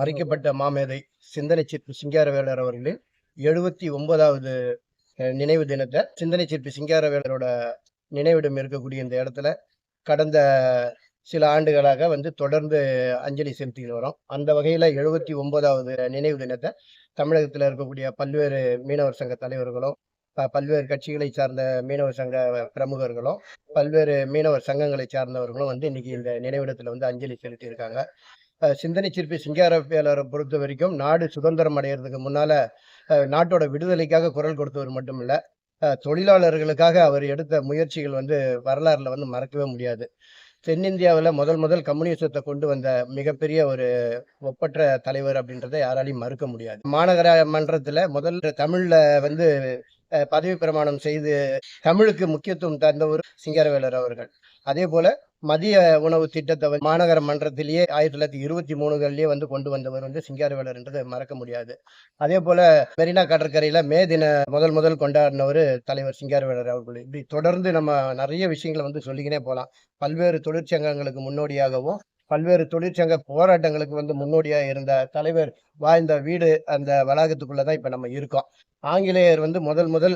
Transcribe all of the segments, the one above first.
மறைக்கப்பட்ட மாமேதை சிந்தனை சிற்பி சிங்காரவேலர் அவர்களின் எழுபத்தி ஒன்பதாவது நினைவு தினத்தை சிந்தனை சிற்பி சிங்காரவேலரோட நினைவிடம் இருக்கக்கூடிய இந்த இடத்துல கடந்த சில ஆண்டுகளாக வந்து தொடர்ந்து அஞ்சலி செலுத்திட்டு வரோம். அந்த வகையில் எழுபத்தி ஒன்பதாவது நினைவு தினத்தை தமிழகத்தில் இருக்கக்கூடிய பல்வேறு மீனவர் சங்க தலைவர்களும் ப- பல்வேறு கட்சிகளை சார்ந்த மீனவர் சங்க பிரமுகர்களும் பல்வேறு மீனவர் சங்கங்களை சார்ந்தவர்களும் வந்து இன்னைக்கு இந்த நினைவிடத்தில் வந்து அஞ்சலி செலுத்தியிருக்காங்க. சிந்தனை சிற்பி சிங்காரவேலரை பொறுத்த வரைக்கும் நாடு சுதந்திரம் அடைகிறதுக்கு முன்னால அஹ் நாட்டோட விடுதலைக்காக குரல் கொடுத்தவர் மட்டும் இல்ல தொழிலாளர்களுக்காக அவர் எடுத்த முயற்சிகள் வந்து வரலாறில் வந்து மறக்கவே முடியாது. தென்னிந்தியாவில் முதல் முதல் கம்யூனிசத்தை கொண்டு வந்த மிகப்பெரிய ஒரு ஒப்பற்ற தலைவர் அப்படின்றத யாராலையும் மறுக்க முடியாது. மாநகர மன்றத்துல முதல் தமிழ்ல வந்து பதவி பிரமாணம் செய்து தமிழுக்கு முக்கியத்துவம் தந்தவர் சிங்காரவேலர் அவர்கள். அதே போல மதிய உணவு திட்டத்தை மாநகர மன்றத்திலேயே ஆயிரத்தி தொள்ளாயிரத்தி இருபத்தி மூணுகள்லயே வந்து கொண்டு வந்தவர் வந்து சிங்காரவேலர்ன்றதை மறக்க முடியாது. அதே போல மெரினா கடற்கரையில மே தின முதல் முதல் கொண்டாடினவர் தலைவர் சிங்காரவேலர் அவர்கள். இப்படி தொடர்ந்து நம்ம நிறைய விஷயங்களை வந்து சொல்லிக்கினே போகலாம் பல்வேறு தொழிற்சங்கங்களுக்கு முன்னோடியாகவும் பல்வேறு தொழிற்சங்க போராட்டங்களுக்கு வந்து முன்னோடியாக இருந்த தலைவர் வாழ்ந்த வீடு அந்த வளாகத்துக்குள்ளே தான் இப்போ நம்ம இருக்கோம். ஆங்கிலேயர் வந்து முதல் முதல்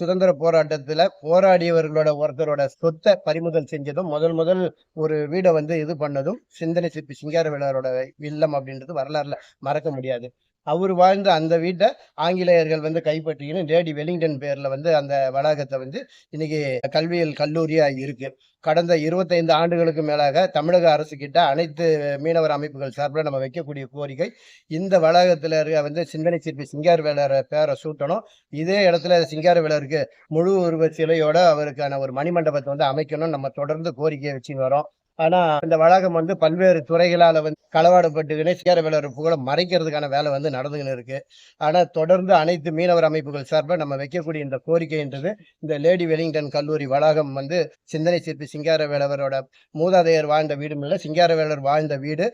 சுதந்திர போராட்டத்தில் போராடியவர்களோட ஒருத்தரோட சொத்தை பறிமுதல் செஞ்சதும் முதல் முதல் ஒரு வீடை வந்து இது பண்ணதும் சிந்தனை சிற்பி சிங்காரவேலரோட இல்லம் அப்படின்றது வரலாறுல மறக்க முடியாது. அவர் வாழ்ந்த அந்த வீட்டை ஆங்கிலேயர்கள் வந்து கைப்பற்றிக்கின்னு லேடி வெலிங்டன் பேரில் வந்து அந்த வளாகத்தை வந்து இன்னைக்கு கல்வியல் கல்லூரியாக இருக்கு. கடந்த இருபத்தைந்து ஆண்டுகளுக்கு மேலாக தமிழக அரசு கிட்ட அனைத்து மீனவர் அமைப்புகள் சார்பில் நம்ம வைக்கக்கூடிய கோரிக்கை இந்த வளாகத்தில் இருக்க வந்து சிந்தனை சிற்பி சிங்கார் சிங்காரவேலர் பேரை சூட்டணும். இதே இடத்துல சிங்கார் சிங்காரவேலருக்கு முழு உருவ சிலையோட அவருக்கான ஒரு மணிமண்டபத்தை வந்து அமைக்கணும்னு நம்ம தொடர்ந்து கோரிக்கையை வச்சுன்னு வரோம். ஆனா இந்த வளாகம் வந்து பல்வேறு துறைகளால வந்து களவாடப்பட்டுக்கினே சிங்காரவேலர் புகழ மறைக்கிறதுக்கான வேலை வந்து நடந்துகின்னு இருக்கு. ஆனா தொடர்ந்து அனைத்து மீனவர் அமைப்புகள் சார்பாக நம்ம வைக்கக்கூடிய இந்த கோரிக்கைன்றது இந்த லேடி வெலிங்டன் கல்லூரி வளாகம் வந்து சிந்தனை சிற்பி சிங்காரவேலவரோட மூதாதையர் வாழ்ந்த வீடும் இல்லை சிங்காரவேலர் வாழ்ந்த வீடு.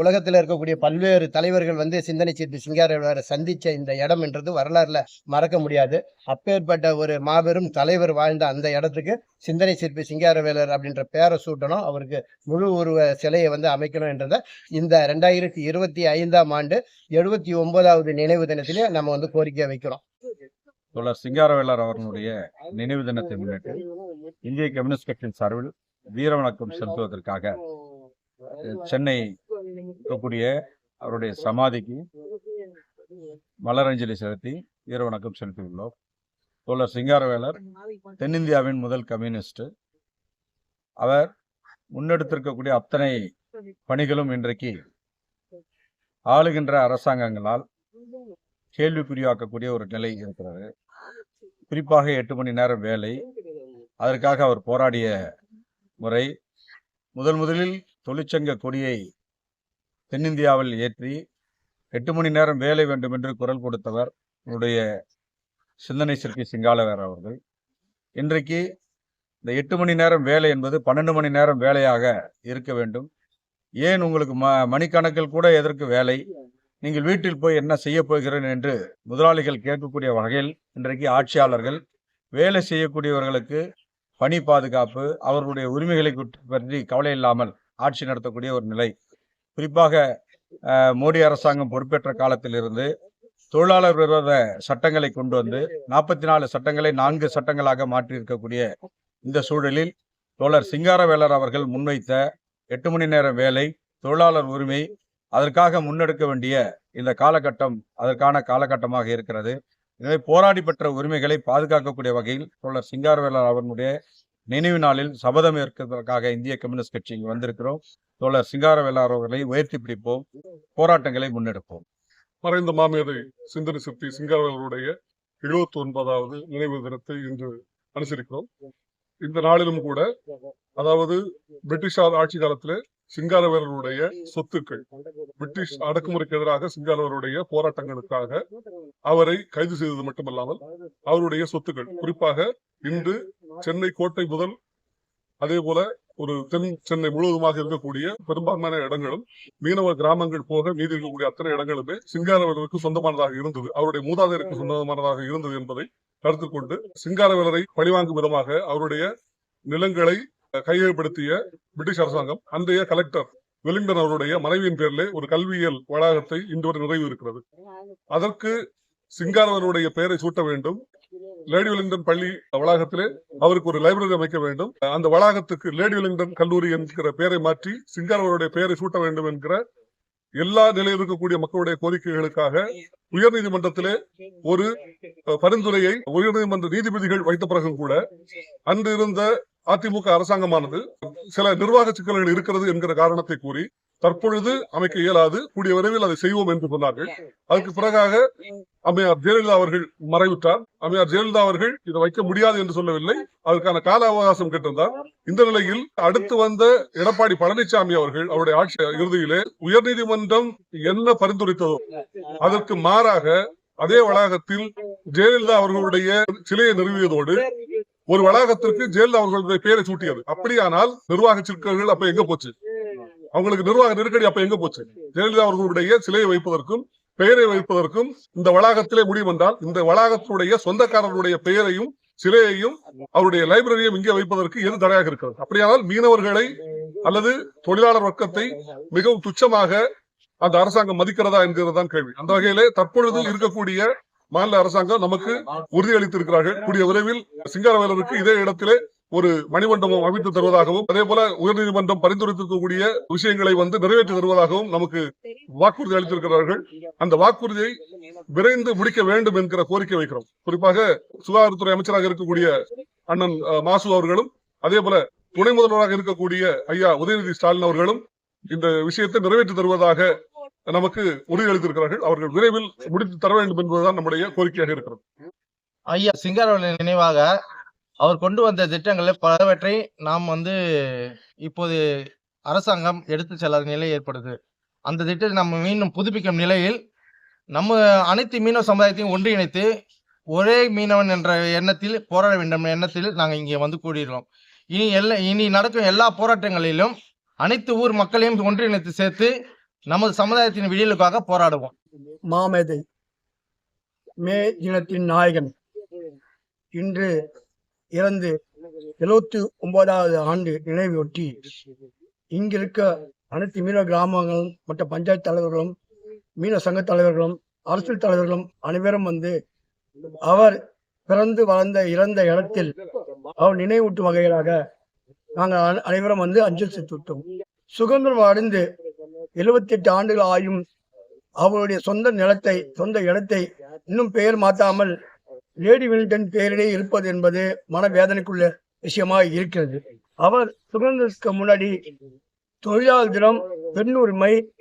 உலகத்தில் உலகத்துல இருக்கக்கூடிய பல்வேறு தலைவர்கள் வந்து சிந்தனை சிற்பி சிங்காரவேலரை சந்திச்ச இந்த இடம் என்றது வரலாறுல மறக்க முடியாது. அப்பேற்பட்ட ஒரு மாபெரும் தலைவர் வாழ்ந்த அந்த இடத்துக்கு சிந்தனை சிற்பி சிங்காரவேலர் அப்படின்ற பேரை சூட்டணும். அவருக்கு முழு உருவ சிலையை வந்து அமைக்கணும் என்றதை இந்த ரெண்டாயிரத்தி இருபத்தி ஐந்தாம் ஆண்டு எழுபத்தி ஒன்பதாவது நினைவு தினத்திலே நம்ம வந்து கோரிக்கை வைக்கிறோம். தோழர் சிங்காரவேலர் அவர்களுடைய நினைவு தினத்தை முன்னிட்டு இந்திய கம்யூனிஸ்ட் கட்சியின் சார்பில் வீரவணக்கம் செலுத்துவதற்காக சென்னை இருக்கக்கூடிய அவருடைய சமாதிக்கு மலரஞ்சலி செலுத்தி வீரவணக்கம் செலுத்தியுள்ளோம். தோழர் சிங்காரவேலர் தென்னிந்தியாவின் முதல் கம்யூனிஸ்ட் அவர் முன்னெடுத்திருக்கக்கூடிய அத்தனை பணிகளும் இன்றைக்கு ஆளுகின்ற அரசாங்கங்களால் கேள்விக்குறியாக்கக்கூடிய ஒரு நிலை இருக்கிறது. குறிப்பாக எட்டு மணி நேரம் வேலை. அதற்காக அவர் போராடிய முறை முதல் முதலில் தொழிற்சங்க கொடியை தென்னிந்தியாவில் ஏற்றி எட்டு மணி நேரம் வேலை வேண்டும் என்று குரல் கொடுத்தவர் உடைய சிந்தனை சிற்பி சிங்காலவேர் அவர்கள். இன்றைக்கு இந்த எட்டு மணி நேரம் வேலை என்பது பன்னெண்டு மணி நேரம் வேலையாக இருக்க வேண்டும். ஏன் உங்களுக்கு ம மணிக்கணக்கில் கூட எதற்கு வேலை? நீங்கள் வீட்டில் போய் என்ன செய்ய போகிறேன் என்று முதலாளிகள் கேட்கக்கூடிய வகையில் இன்றைக்கு ஆட்சியாளர்கள் வேலை செய்யக்கூடியவர்களுக்கு பணி பாதுகாப்பு அவர்களுடைய உரிமைகளை பற்றி கவலை இல்லாமல் ஆட்சி நடத்தக்கூடிய ஒரு நிலை. குறிப்பாக அஹ், மோடி அரசாங்கம் பொறுப்பேற்ற காலத்திலிருந்து தொழிலாளர் விரோத சட்டங்களை கொண்டு வந்து நாற்பத்தி நாலு சட்டங்களை நான்கு சட்டங்களாக மாற்றி இருக்கக்கூடிய இந்த சூழலில் தோழர் சிங்காரவேலர் அவர்கள் முன்வைத்த எட்டு மணி நேர வேலை தொழிலாளர் உரிமை அதற்காக முன்னெடுக்க வேண்டிய இந்த காலகட்டம் அதற்கான காலகட்டமாக இருக்கிறது. எனவே போராடி பெற்ற உரிமைகளை பாதுகாக்கக்கூடிய வகையில் தோழர் சிங்காரவேலர் அவர்களுடைய நினைவு நாளில் சபதம் ஏற்கிறதற்காக இந்திய கம்யூனிஸ்ட் கட்சி இங்கு வந்திருக்கிறோம். தோழர் சிங்காரவேலர் அவர்களை உயர்த்தி பிடிப்போம் போராட்டங்களை முன்னெடுப்போம். மறைந்த மாமேதை சிந்தனை சிற்பி சிங்காரவேலருடைய எழுபத்தி ஒன்பதாவது நினைவு தினத்தை இன்று அனுசரிக்கிறோம். இந்த நாளிலும் கூட அதாவது பிரிட்டிஷார் ஆட்சி காலத்திலே சிங்காரவர்களுடைய சொத்துக்கள் பிரிட்டிஷ் அடக்குமுறைக்கு எதிராக சிங்காரவருடைய போராட்டங்களுக்காக அவரை கைது செய்தது மட்டுமல்லாமல் அவருடைய சொத்துக்கள். குறிப்பாக இன்று சென்னை கோட்டை முதல் அதே போல ஒரு தென் சென்னை முழுவதுமாக இருக்கக்கூடிய பெரும்பான்மையான இடங்களும் மீனவ கிராமங்கள் போக மீதி இருக்கக்கூடிய அத்தனை இடங்களுமே சிங்காரவர்களுக்கு சொந்தமானதாக இருந்தது. அவருடைய மூதாதையருக்கு சொந்தமானதாக இருந்தது என்பதை கருத்து கொண்டு சிங்காரவேலரை பழிவாங்கும் விதமாக அவருடைய நிலங்களை கையகப்படுத்திய பிரிட்டிஷ் அரசாங்கம் அன்றைய கலெக்டர் வெலிங்டன் அவருடைய மனைவியின் பேரிலே ஒரு கல்வியியல் வளாகத்தை இன்று வரை நிறைவு இருக்கிறது அதற்கு சிங்காரவருடைய பெயரை சூட்ட வேண்டும். லேடி வெலிங்டன் பள்ளி வளாகத்திலே அவருக்கு ஒரு லைப்ரரி அமைக்க வேண்டும். அந்த வளாகத்துக்கு லேடி வெலிங்டன் கல்லூரி என்கிற பெயரை மாற்றி சிங்காரவருடைய பெயரை சூட்ட வேண்டும் என்கிற எல்லா நிலையில் இருக்கக்கூடிய மக்களுடைய கோரிக்கைகளுக்காக உயர்நீதிமன்றத்திலே ஒரு பரிந்துரையை பரிந்துரையை உயர்நீதிமன்ற நீதிபதிகள் வைத்த பிறகும் கூட அன்று இருந்த அதிமுக அரசாங்கமானது சில நிர்வாக சிக்கல்கள் இருக்கிறது என்கிற காரணத்தை கூறி தற்பொழுது அமைக்க இயலாது கூடிய விரைவில் அதை செய்வோம் என்று சொன்னார்கள். அதுக்கு பிறகாக அம்மையார் ஜெயலலிதா அவர்கள் மறைவுற்றார். அம்மையார் ஜெயலலிதா அவர்கள் இதை வைக்க முடியாது என்று சொல்லவில்லை. அதற்கான கால அவகாசம் கேட்டிருந்தார். இந்த நிலையில் அடுத்து வந்த எடப்பாடி பழனிசாமி அவர்கள் அவருடைய ஆட்சி இறுதியிலே உயர்நீதிமன்றம் என்ன பரிந்துரைத்ததோ அதற்கு மாறாக அதே வளாகத்தில் ஜெயலலிதா அவர்களுடைய சிலையை நிறுவியதோடு ஒரு வளாகத்திற்கு ஜெயலலிதா அவர்களுடைய பெயரை சூட்டியது. அப்படியானால் நிர்வாக சிக்கல்கள் அப்ப எங்க போச்சு? அவங்களுக்கு நிர்வாக நெருக்கடி அப்ப எங்க போச்சு? ஜெயலலிதா அவர்களுடைய சிலையை வைப்பதற்கும் பெயரை வைப்பதற்கும் இந்த வளாகத்திலே முடியும் என்றால் இந்த வளாகத்தினுடைய சொந்தக்காரருடைய பெயரையும் சிலையையும் அவருடைய லைப்ரரியும் இங்கே வைப்பதற்கு எது தடையாக இருக்கிறது? அப்படியானால் மீனவர்களை அல்லது தொழிலாளர் வர்க்கத்தை மிகவும் துச்சமாக அந்த அரசாங்கம் மதிக்கிறதா என்கிறதுதான் கேள்வி. அந்த வகையிலே தற்பொழுது இருக்கக்கூடிய மாநில அரசாங்கம் நமக்கு உறுதியளித்திருக்கிறார்கள். கூடிய விரைவில் சிங்காரவேலருக்கு இதே இடத்திலே ஒரு மணிமண்டபம் அமைத்து தருவதாகவும் அதே போல உயர்நீதிமன்றம் பரிந்துரைத்திருக்கக்கூடிய விஷயங்களை வந்து நிறைவேற்றி தருவதாகவும் நமக்கு வாக்குறுதி அளித்திருக்கிறார்கள். அந்த வாக்குறுதியை விரைந்து முடிக்க வேண்டும் என்கிற கோரிக்கை வைக்கிறோம். குறிப்பாக சுகாதாரத்துறை அமைச்சராக இருக்கக்கூடிய அண்ணன் மாசு அவர்களும் அதே போல துணை முதல்வராக இருக்கக்கூடிய ஐயா உதயநிதி ஸ்டாலின் அவர்களும் இந்த விஷயத்தை நிறைவேற்றி தருவதாக நமக்கு உறுதியளித்திருக்கிறார்கள் அவர்கள் விரைவில் முடித்து தர வேண்டும் என்பதுதான் நம்முடைய கோரிக்கையாக இருக்கிறது. ஐயா சிங்காரவேலர் நினைவாக அவர் கொண்டு வந்த திட்டங்களில் பலவற்றை நாம் வந்து இப்போது அரசாங்கம் எடுத்து செல்லாத நிலை ஏற்படுது. அந்த திட்டத்தை நம்ம மீண்டும் புதுப்பிக்கும் நிலையில் நம்ம அனைத்து மீனவ சமுதாயத்தையும் ஒன்றிணைத்து ஒரே மீனவன் என்ற எண்ணத்தில் போராட வேண்டும் எண்ணத்தில் நாங்கள் இங்கே வந்து கூடியிருக்கோம் இனி எல்லா இனி நடக்கும் எல்லா போராட்டங்களிலும் அனைத்து ஊர் மக்களையும் ஒன்றிணைத்து சேர்த்து நமது சமுதாயத்தின் விடியலுக்காக போராடுவோம். மாமேதை மே இனத்தின் நாயகன். இன்று இறந்து எழுபத்தி ஒன்பதாவது ஆண்டு நினைவையொட்டி இங்கிருக்க அனைத்து மீன கிராமங்களும் மற்ற பஞ்சாயத்து தலைவர்களும் மீன சங்க தலைவர்களும் அரசியல் தலைவர்களும் அனைவரும் வந்து அவர் பிறந்து வளர்ந்த இறந்த இடத்தில் அவர் நினைவூட்டும் வகையிலாக நாங்கள் அனை- அனைவரும் வந்து அஞ்சல் செலுத்திவிட்டோம் சுதந்திரம் அடைந்து எழுபத்தி எட்டு ஆண்டுகள் ஆயும் அவருடைய சொந்த நிலத்தை சொந்த இடத்தை இன்னும் பெயர் மாற்றாமல் லேடி வில்டன் பெயரிலே இருப்பது என்பது மனவேதனைக்குள்ள விஷயமாக இருக்கிறது. அவர் சுதந்திரத்துக்கு முன்னாடி தொழிலாளர் தினம் பெண் உரிமை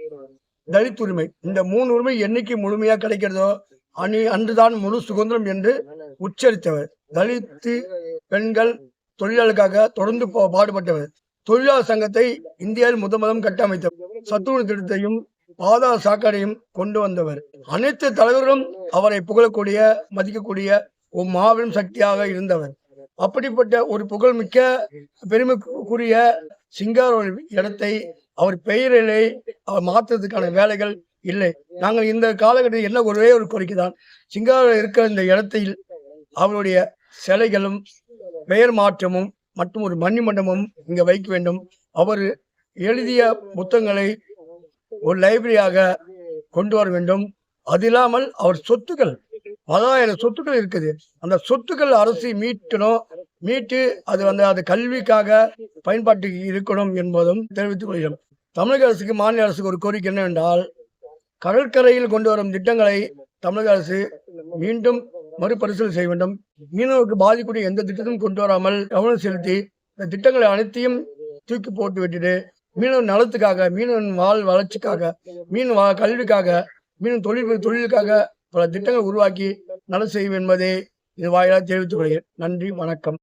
தலித் உரிமை இந்த மூணு உரிமை என்னைக்கு முழுமையா கிடைக்கிறதோ அணி அன்றுதான் முழு சுதந்திரம் என்று உச்சரித்தவர். தலித்து பெண்கள் தொழிலாளருக்காக தொடர்ந்து போ- பாடுபட்டவர். தொழிலாளர் சங்கத்தை இந்தியாவில் முதன் முதல் கட்டமைத்தவர். சத்துணவு திட்டத்தையும் பாதாள சாக்கடையும் கொண்டு வந்தவர். அனைத்து தலைவர்களும் அவரை புகழக்கூடிய மதிக்கக்கூடிய ஒரு மாபெரும் சக்தியாக இருந்தவர். அப்படிப்பட்ட ஒரு புகழ்மிக்க பெருமைக்குரிய சிங்கார இடத்தை அவர் பெயரிலே அவர் மாற்றுறதுக்கான வேலைகள் இல்லை. நாங்கள் இந்த காலகட்டத்தில் என்ன ஒரே ஒரு கோரிக்கை தான் சிங்காரில் இருக்கிற இந்த இடத்தில் அவருடைய சிலைகளும் பெயர் மாற்றமும் மற்றும் ஒரு மணி மண்டபமும் வைக்க வேண்டும். அவர் எழுதிய புத்தகங்களை ஒரு லைப்ரரியாக கொண்டு வர வேண்டும். அது இல்லாமல் அவர் சொத்துக்கள் பலாயிரம் சொத்துக்கள் இருக்குது. அந்த சொத்துக்கள் அரசு மீட்டணும். மீட்டு அது வந்து அது கல்விக்காக பயன்பாட்டுக்கு இருக்கணும் என்பதும் தெரிவித்துக் கொள்கிறோம். தமிழக அரசுக்கு மாநில அரசுக்கு ஒரு கோரிக்கை என்னவென்றால் கடற்கரையில் கொண்டு வரும் திட்டங்களை தமிழக அரசு மீண்டும் மறுபரிசீலனை செய்ய வேண்டும். மீனவருக்கு பாதிக்கூடிய எந்த திட்டத்தையும் கொண்டு வராமல் கவனம் செலுத்தி இந்த திட்டங்களை அனைத்தையும் தூக்கி போட்டு விட்டுட்டு மீனவன் நலத்துக்காக மீனவன் வாழ் வளர்ச்சிக்காக மீன் வா கல்விக்காக மீன் தொழில் தொழிலுக்காக பல திட்டங்கள் உருவாக்கி நல செய்யும் என்பதை இது வாயிலாக தெரிவித்துக் கொள்கிறேன். நன்றி வணக்கம்.